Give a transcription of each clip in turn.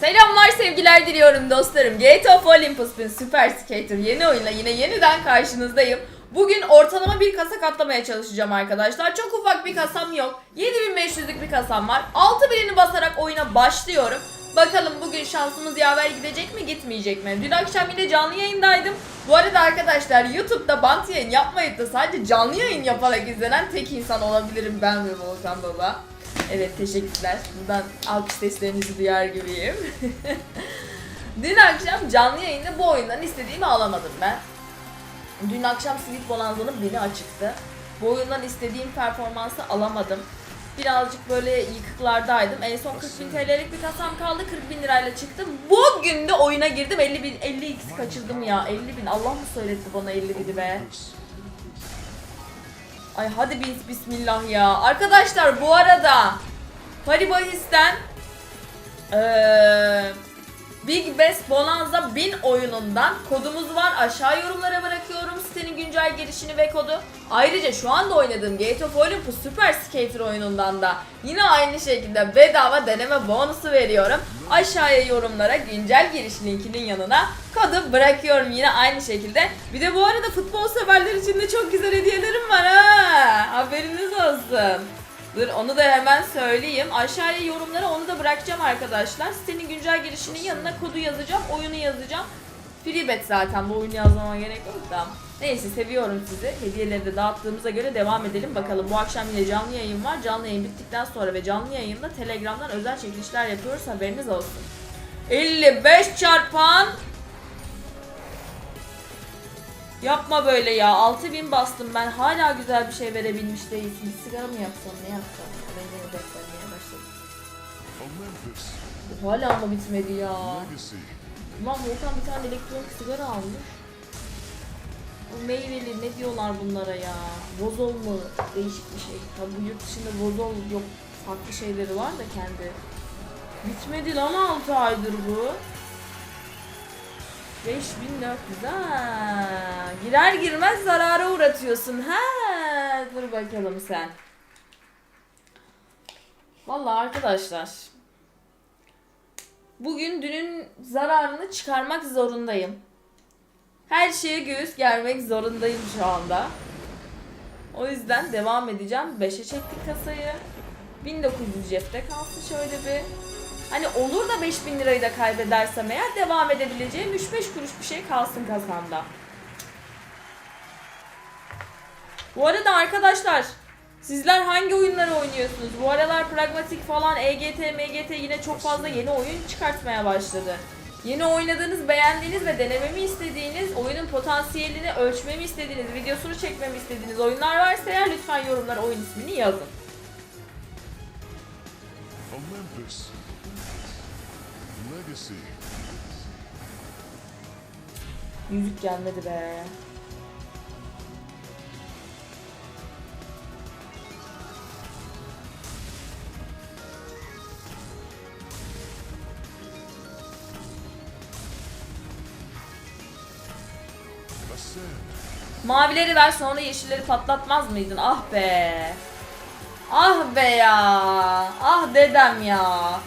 Selamlar sevgiler diliyorum dostlarım. Gate of Olympus'un Super Skater yeni oyunla yine yeniden karşınızdayım. Bugün ortalama bir kasa katlamaya çalışacağım arkadaşlar. Çok ufak bir kasam yok. 7500'lük bir kasam var. 6000'ini basarak oyuna başlıyorum. Bakalım bugün şansımız yaver gidecek mi gitmeyecek mi? Dün akşam yine canlı yayındaydım. Bu arada arkadaşlar YouTube'da bant yayın yapmayıp da sadece canlı yayın yaparak izlenen tek insan olabilirim ben ve Volkan Baba. Evet teşekkürler. Buradan alkış seslerinizi duyar gibiyim. Dün akşam canlı yayında bu oyundan istediğimi alamadım ben. Dün akşam Sleep Bonanza'nın beni açıktı. Bu oyundan istediğim performansı alamadım. Birazcık böyle yıkıklardaydım. En son 40 bin TL'lik bir kasam kaldı. 40 bin lirayla çıktım. Bugün de oyuna girdim. 50 bin, 50 x kaçırdım ya. 50 bin. Allah mı söyletti bana 50 bini be? Ay hadi bis bismillah ya. Arkadaşlar bu arada Paribahis'ten eee Big Best Bonanza 1000 oyunundan kodumuz var. Aşağı yorumlara bırakıyorum güncel girişini ve kodu. Ayrıca şu anda oynadığım Gate of Olympus Super Skater oyunundan da yine aynı şekilde bedava deneme bonusu veriyorum. Aşağıya yorumlara güncel giriş linkinin yanına kodu bırakıyorum yine aynı şekilde. Bir de bu arada futbol severler için de çok güzel hediyelerim var ha. Haberiniz olsun. Dur onu da hemen söyleyeyim. Aşağıya yorumlara onu da bırakacağım arkadaşlar. Sitenin güncel girişinin yanına kodu yazacağım, oyunu yazacağım. Freebet zaten bu oyunu yazmama gerek yok da. Neyse seviyorum sizi. Hediyeleri de dağıttığımıza göre devam edelim bakalım. Bu akşam yine canlı yayın var. Canlı yayın bittikten sonra ve canlı yayında Telegram'dan özel çekilişler yapıyoruz. Haberiniz olsun. 55 çarpan Yapma böyle ya. 6000 bastım ben. Hala güzel bir şey verebilmiş değilsin. Bir sigara mı yapsam ne yapsam ya? Ben yine deftermeye başladım. Hala mı bitmedi ya? Ulan Volkan bir tane elektronik sigara almış. Bu meyveli ne diyorlar bunlara ya? Vozol mu? Değişik bir şey. Tabi bu yurt dışında vozol yok. Farklı şeyleri var da kendi. Bitmedi lan 6 aydır bu. 5400 ha. Girer girmez zarara uğratıyorsun. Ha, dur bakalım sen. Vallahi arkadaşlar. Bugün dünün zararını çıkarmak zorundayım. Her şeye göğüs germek zorundayım şu anda. O yüzden devam edeceğim. 5'e çektik kasayı. 1900 cepte kalsın şöyle bir. Hani olur da 5000 lirayı da kaybedersem eğer devam edebileceğim 3-5 kuruş bir şey kalsın kasamda. Bu arada arkadaşlar sizler hangi oyunları oynuyorsunuz? Bu aralar pragmatik falan EGT, MGT yine çok fazla yeni oyun çıkartmaya başladı. Yeni oynadığınız, beğendiğiniz ve denememi istediğiniz, oyunun potansiyelini ölçmemi istediğiniz, videosunu çekmemi istediğiniz oyunlar varsa eğer lütfen yorumlara oyun ismini yazın. Olympus Legacy. Yüzük gelmedi be. Mavileri ver sonra yeşilleri patlatmaz mıydın? Ah be. Ah be ya. Ah dedem ya.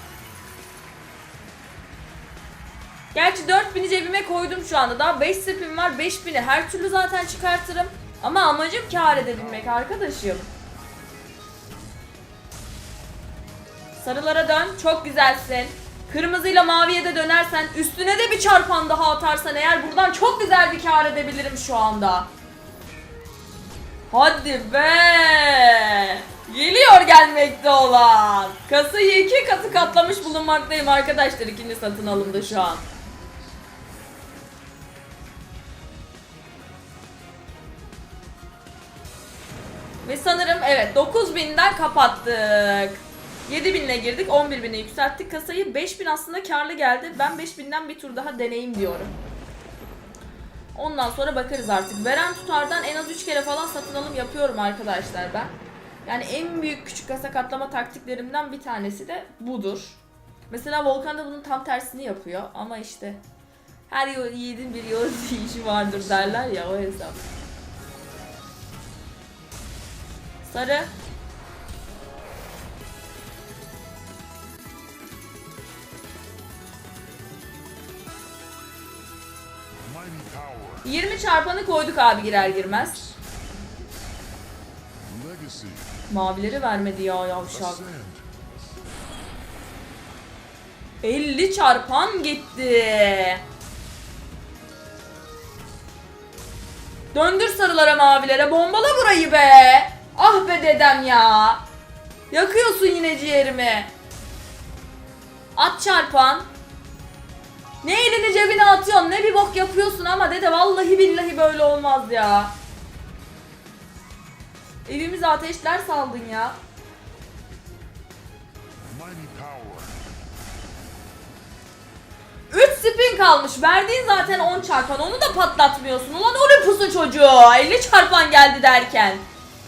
Gerçi 4000'i cebime koydum şu anda. Daha 5 sepim var. 5000'i her türlü zaten çıkartırım. Ama amacım kar edebilmek arkadaşım. Sarılara dön. Çok güzelsin. Kırmızıyla maviye de dönersen üstüne de bir çarpan daha atarsan eğer buradan çok güzel bir kar edebilirim şu anda. Hadi be. Geliyor gelmekte olan. Kasayı iki katı katlamış bulunmaktayım arkadaşlar ikinci satın alımda şu an. Ve sanırım evet 9000'den kapattık. 7000'le girdik 11.000'e yükselttik kasayı 5000 aslında karlı geldi. Ben 5000'den bir tur daha deneyim diyorum. Ondan sonra bakarız artık. Veren tutardan en az 3 kere falan satın alım yapıyorum arkadaşlar ben. Yani en büyük küçük kasa katlama taktiklerimden bir tanesi de budur. Mesela Volkan da bunun tam tersini yapıyor ama işte her yiğidin bir yol işi vardır derler ya o hesap. Sarı. 20 çarpanı koyduk abi girer girmez. Mavileri vermedi ya yavşak. Ascend. 50 çarpan gitti. Döndür sarılara mavilere bombala burayı be. Ah be dedem ya. Yakıyorsun yine ciğerimi. At çarpan. Ne elini cebine atıyorsun ne bir bok yapıyorsun ama dede vallahi billahi böyle olmaz ya. Evimize ateşler saldın ya. 3 spin kalmış. Verdiğin zaten 10 çarpan. Onu da patlatmıyorsun. Ulan Olympus'un çocuğu. 50 çarpan geldi derken.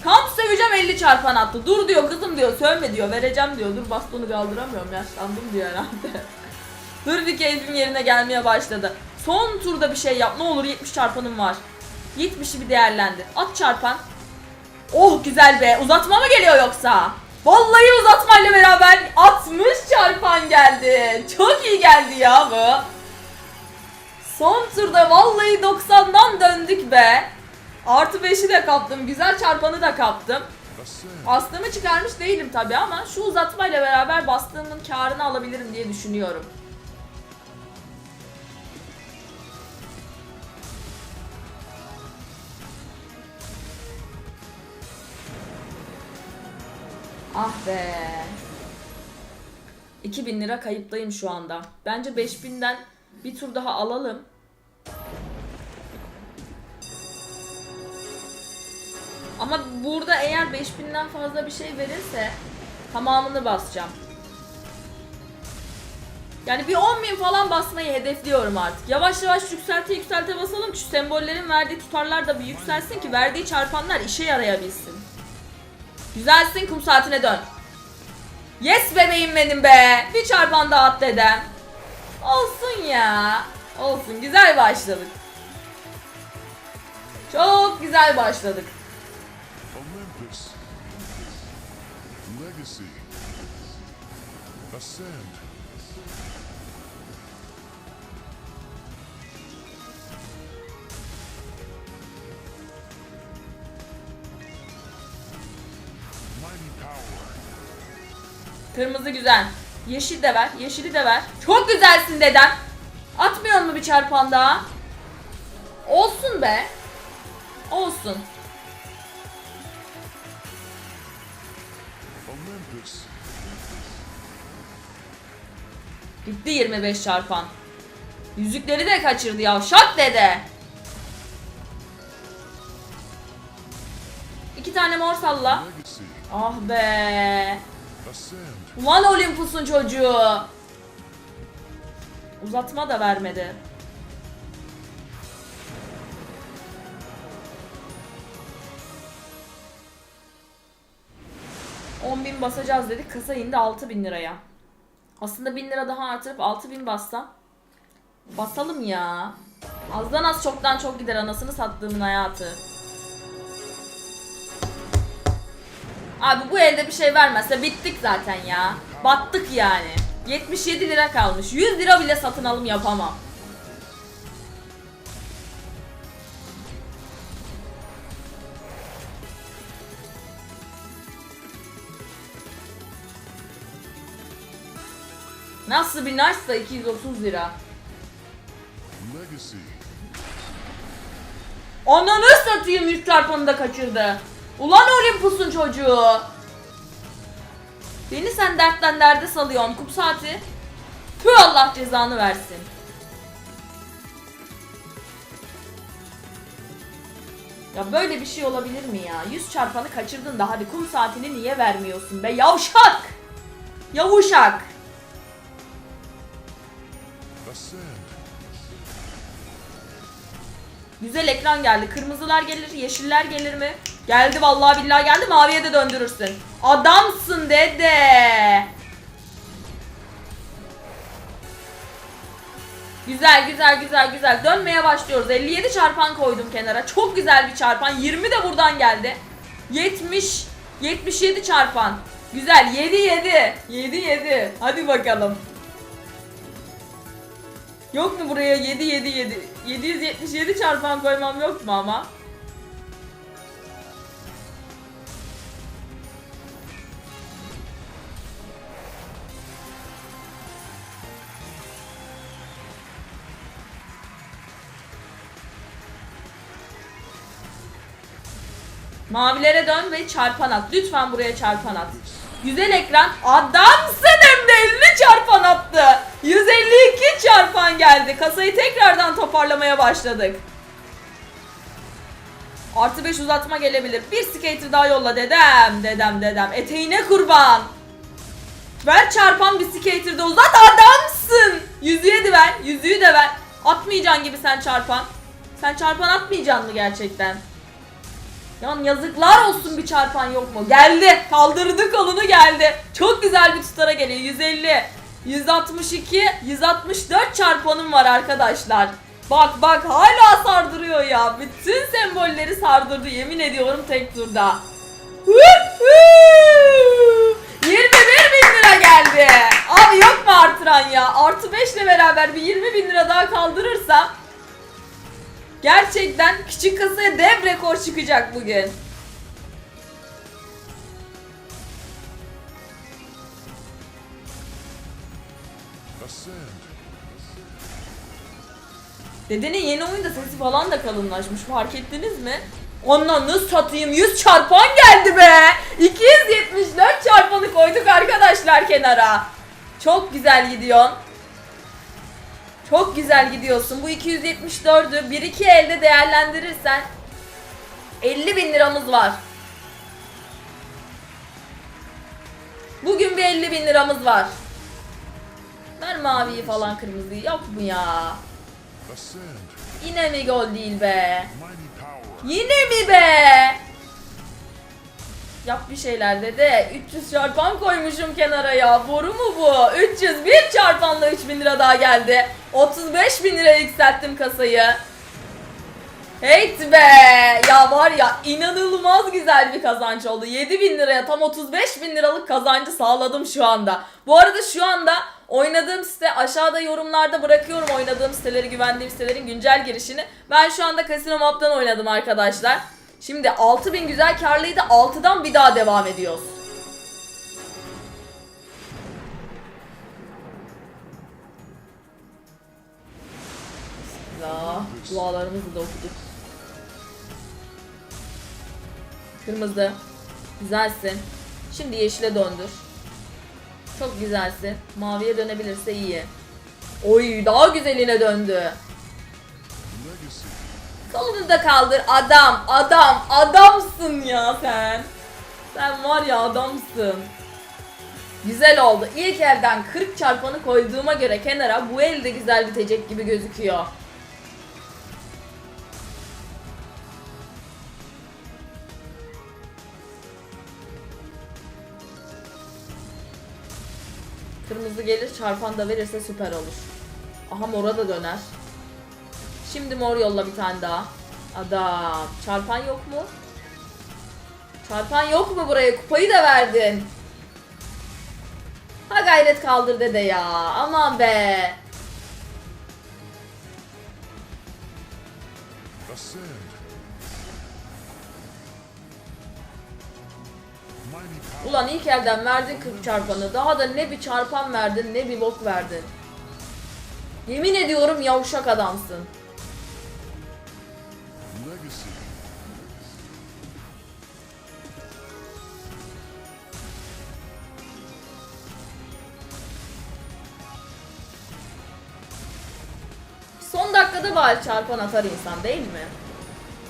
Kamp söveceğim 50 çarpan attı. Dur diyor kızım diyor. Sövme diyor. Vereceğim diyor. Dur bastonu kaldıramıyorum. Yaşlandım diyor herhalde. Bir keyfim yerine gelmeye başladı. Son turda bir şey yap. Ne olur 70 çarpanım var. 70'i bir değerlendir. At çarpan. Oh güzel be. Uzatma mı geliyor yoksa? Vallahi uzatmayla beraber 60 çarpan geldi. Çok iyi geldi ya bu. Son turda vallahi 90'dan döndük be. Artı 5'i de kaptım. Güzel çarpanı da kaptım. Aslımı çıkarmış değilim tabi ama şu uzatmayla beraber bastığımın karını alabilirim diye düşünüyorum. Ah be. 2000 lira kayıptayım şu anda. Bence 5000'den bir tur daha alalım. Ama burada eğer 5000'den fazla bir şey verirse tamamını basacağım. Yani bir 10.000 falan basmayı hedefliyorum artık. Yavaş yavaş yükselte yükselte basalım şu sembollerin verdiği tutarlar da bir yükselsin ki verdiği çarpanlar işe yarayabilsin. Güzelsin kum saatine dön. Yes bebeğim benim be. Bir çarpan daha at dedem. Olsun ya. Olsun güzel başladık. Çok güzel başladık. Olympus. Legacy. Ascend. Kırmızı güzel. Yeşil de ver. Yeşili de ver. Çok güzelsin dedem. Atmıyor mu bir çarpan daha? Olsun be. Olsun. Gitti 25 çarpan. Yüzükleri de kaçırdı ya. Şak dede. İki tane mor salla. Ah be. Ulan Olympus'un çocuğu. Uzatma da vermedi. bin basacağız dedik. Kasa indi 6000 liraya. Aslında 1000 lira daha artırıp 6000 bassam. Basalım ya. Azdan az çoktan çok gider anasını sattığımın hayatı. Abi bu elde bir şey vermezse bittik zaten ya. Battık yani. 77 lira kalmış. 100 lira bile satın alım yapamam. Nasıl bir nice 230 lira. Ananı satayım 100 çarpanı da kaçırdı. Ulan Olympus'un çocuğu. Beni sen dertten derde salıyorsun kum saati. Tüh Allah cezanı versin. Ya böyle bir şey olabilir mi ya? 100 çarpanı kaçırdın da hadi kum saatini niye vermiyorsun be yavşak. Yavuşak. Güzel ekran geldi. Kırmızılar gelir, yeşiller gelir mi? Geldi vallahi billahi geldi. Maviye de döndürürsün. Adamsın dede. Güzel güzel güzel güzel. Dönmeye başlıyoruz. 57 çarpan koydum kenara. Çok güzel bir çarpan. 20 de buradan geldi. 70 77 çarpan. Güzel. 7 7. 7 7. Hadi bakalım. Yok mu buraya 7 7 7 777 çarpan koymam yok mu ama? Mavilere dön ve çarpan at. Lütfen buraya çarpan at. Güzel ekran. Adamsın hem de 50 çarpan attı. 152 çarpan geldi. Kasayı tekrardan toparlamaya başladık. Artı 5 uzatma gelebilir. Bir skater daha yolla dedem. Dedem dedem. Eteğine kurban. Ver çarpan bir skater de uzat. Adamsın. Yüzüğe de ver. Yüzüğü de ver. Atmayacaksın gibi sen çarpan. Sen çarpan atmayacaksın mı gerçekten? Yan yazıklar olsun bir çarpan yok mu? Geldi. Kaldırdı kolunu geldi. Çok güzel bir tutara geliyor. 150, 162, 164 çarpanım var arkadaşlar. Bak bak hala sardırıyor ya. Bütün sembolleri sardırdı yemin ediyorum tek turda. Huhu! 21 bin lira geldi. Abi yok mu artıran ya? Artı 5 ile beraber bir 20 bin lira daha kaldırırsam Gerçekten küçük kasaya dev rekor çıkacak bugün. Dedenin yeni oyunda sesi falan da kalınlaşmış fark ettiniz mi? Ondan satayım 100 çarpan geldi be. 274 çarpanı koyduk arkadaşlar kenara. Çok güzel gidiyorsun. Çok güzel gidiyorsun. Bu 274'ü 1-2 elde değerlendirirsen 50 bin liramız var. Bugün bir 50 bin liramız var. Ver maviyi falan kırmızıyı yok mu ya? Yine mi gol değil be? Yine mi be? Yap bir şeyler dede. 300 çarpan koymuşum kenara ya. Boru mu bu? 301 çarpanla 3000 lira daha geldi. 35 bin lira yükselttim kasayı. Heyt be! Ya var ya inanılmaz güzel bir kazanç oldu. 7 bin liraya tam 35 bin liralık kazancı sağladım şu anda. Bu arada şu anda oynadığım site aşağıda yorumlarda bırakıyorum oynadığım siteleri güvendiğim sitelerin güncel girişini. Ben şu anda Casino Map'tan oynadım arkadaşlar. Şimdi 6000 güzel karlıydı 6'dan bir daha devam ediyoruz. Bismillah. Dualarımızı da okuduk. Kırmızı. Güzelsin. Şimdi yeşile döndür. Çok güzelsin. Maviye dönebilirse iyi. Oy daha güzeline döndü. Kolunu da kaldır adam adam adamsın ya sen. Sen var ya adamsın. Güzel oldu. İlk elden 40 çarpanı koyduğuma göre kenara bu el de güzel bitecek gibi gözüküyor. Kırmızı gelir çarpan da verirse süper olur. Aha mora da döner. Şimdi mor yolla bir tane daha. Adam. Çarpan yok mu? Çarpan yok mu buraya? Kupayı da verdin. Ha gayret kaldır dede ya. Aman be. Ulan ilk elden verdin 40 çarpanı. Daha da ne bir çarpan verdin ne bir bok verdin. Yemin ediyorum yavşak adamsın. Dakikada bari çarpan atar insan değil mi?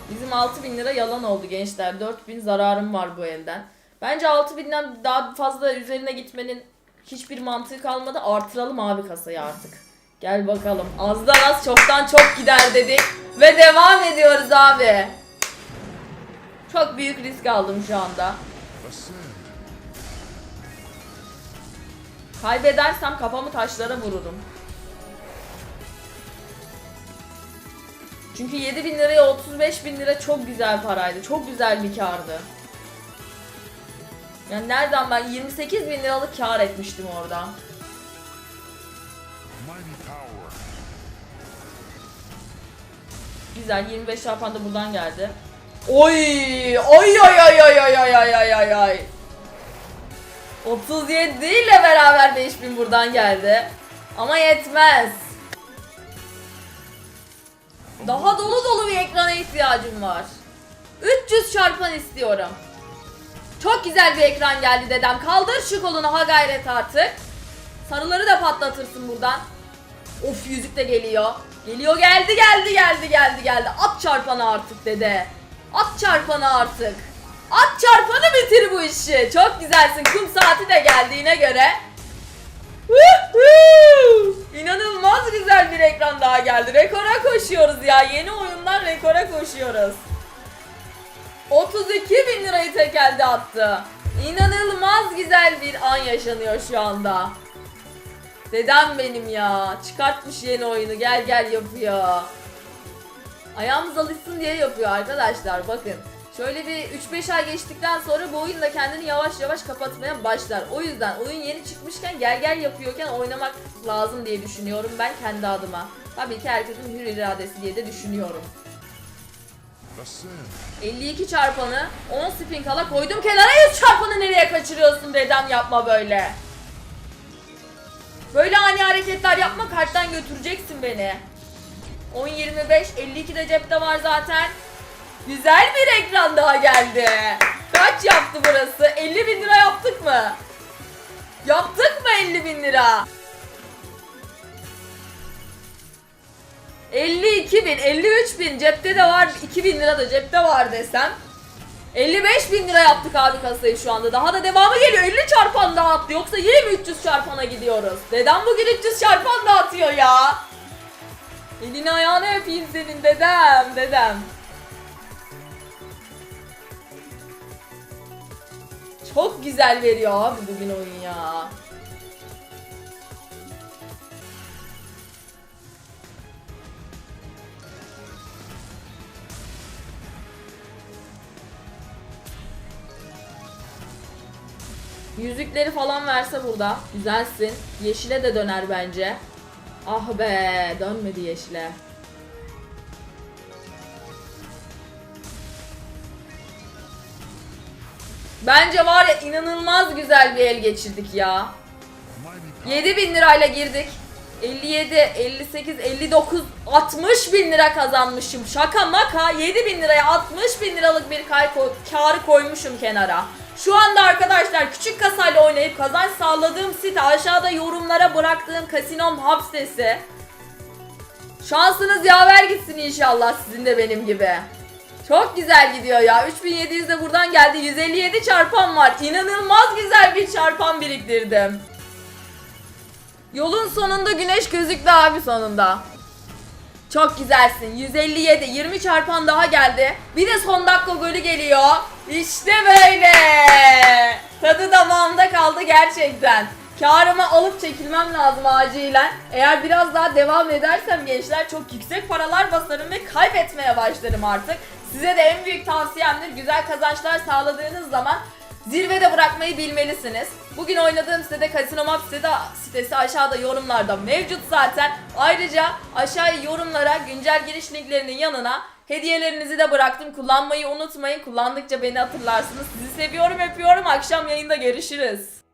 Bizim 6000 lira yalan oldu gençler. 4000 zararım var bu elden. Bence 6000'den daha fazla üzerine gitmenin hiçbir mantığı kalmadı. Artıralım abi kasayı artık. Gel bakalım. Azdan az çoktan çok gider dedik. Ve devam ediyoruz abi. Çok büyük risk aldım şu anda. Kaybedersem kafamı taşlara vururum. Çünkü 7 bin liraya 35 bin lira çok güzel paraydı. Çok güzel bir kardı. Yani nereden ben 28 bin liralık kar etmiştim orada. Güzel 25 çarpan da buradan geldi. Oy! Oy oy oy oy oy oy oy oy oy oy. 37 ile beraber 5000 buradan geldi. Ama yetmez. Daha dolu dolu bir ekrana ihtiyacım var. 300 çarpan istiyorum. Çok güzel bir ekran geldi dedem. Kaldır şu kolunu ha gayret artık. Sarıları da patlatırsın buradan. Of yüzük de geliyor. Geliyor geldi geldi geldi geldi geldi. At çarpanı artık dede. At çarpanı artık. At çarpanı bitir bu işi. Çok güzelsin. Kum saati de geldiğine göre. İnanılmaz güzel bir ekran daha geldi. Rekora koşuyoruz ya. Yeni oyundan rekora koşuyoruz. 32 bin lirayı tek elde attı. İnanılmaz güzel bir an yaşanıyor şu anda. Dedem benim ya. Çıkartmış yeni oyunu. Gel gel yapıyor. Ayağımız alışsın diye yapıyor arkadaşlar. Bakın. Şöyle bir 3-5 ay geçtikten sonra bu oyun da kendini yavaş yavaş kapatmaya başlar. O yüzden oyun yeni çıkmışken gel gel yapıyorken oynamak lazım diye düşünüyorum ben kendi adıma. Tabii ki herkesin hür iradesi diye de düşünüyorum. Listen. 52 çarpanı 10 spin kala koydum kenara 100 çarpanı nereye kaçırıyorsun dedem yapma böyle. Böyle ani hareketler yapma karttan götüreceksin beni. 10 25 52 de cepte var zaten. Güzel bir ekran daha geldi. Kaç yaptı burası? 50 bin lira yaptık mı? Yaptık mı 50 bin lira? 52 bin, 53 bin cepte de var, 2 bin lira da cepte var desem. 55 bin lira yaptık abi kasayı şu anda. Daha da devamı geliyor. 50 çarpan dağıttı. Yoksa yine mi 300 çarpana gidiyoruz? Dedem bugün 300 çarpan dağıtıyor ya. Elini ayağını öpeyim senin dedem, dedem. Çok güzel veriyor abi bugün oyun ya. Yüzükleri falan verse burada. Güzelsin. Yeşile de döner bence. Ah be dönmedi yeşile. Bence var ya inanılmaz güzel bir el geçirdik ya. Mighty 7000 lirayla girdik. 57, 58, 59, 60 bin lira kazanmışım. Şaka maka 7 bin liraya 60 bin liralık bir kay ko- karı koymuşum kenara. Şu anda arkadaşlar küçük kasayla oynayıp kazanç sağladığım site aşağıda yorumlara bıraktığım kasinom hub sitesi. Şansınız yaver gitsin inşallah sizin de benim gibi. Çok güzel gidiyor ya. 3700 de buradan geldi. 157 çarpan var. İnanılmaz güzel bir çarpan biriktirdim. Yolun sonunda güneş gözüktü abi sonunda. Çok güzelsin. 157. 20 çarpan daha geldi. Bir de son dakika golü geliyor. İşte böyle. Tadı damağımda kaldı gerçekten. Karımı alıp çekilmem lazım acilen. Eğer biraz daha devam edersem gençler çok yüksek paralar basarım ve kaybetmeye başlarım artık. Size de en büyük tavsiyemdir güzel kazançlar sağladığınız zaman Zirvede bırakmayı bilmelisiniz. Bugün oynadığım sitede Casino Map sitede, sitesi aşağıda yorumlarda mevcut zaten. Ayrıca aşağıya yorumlara güncel giriş linklerinin yanına hediyelerinizi de bıraktım. Kullanmayı unutmayın. Kullandıkça beni hatırlarsınız. Sizi seviyorum, öpüyorum. Akşam yayında görüşürüz.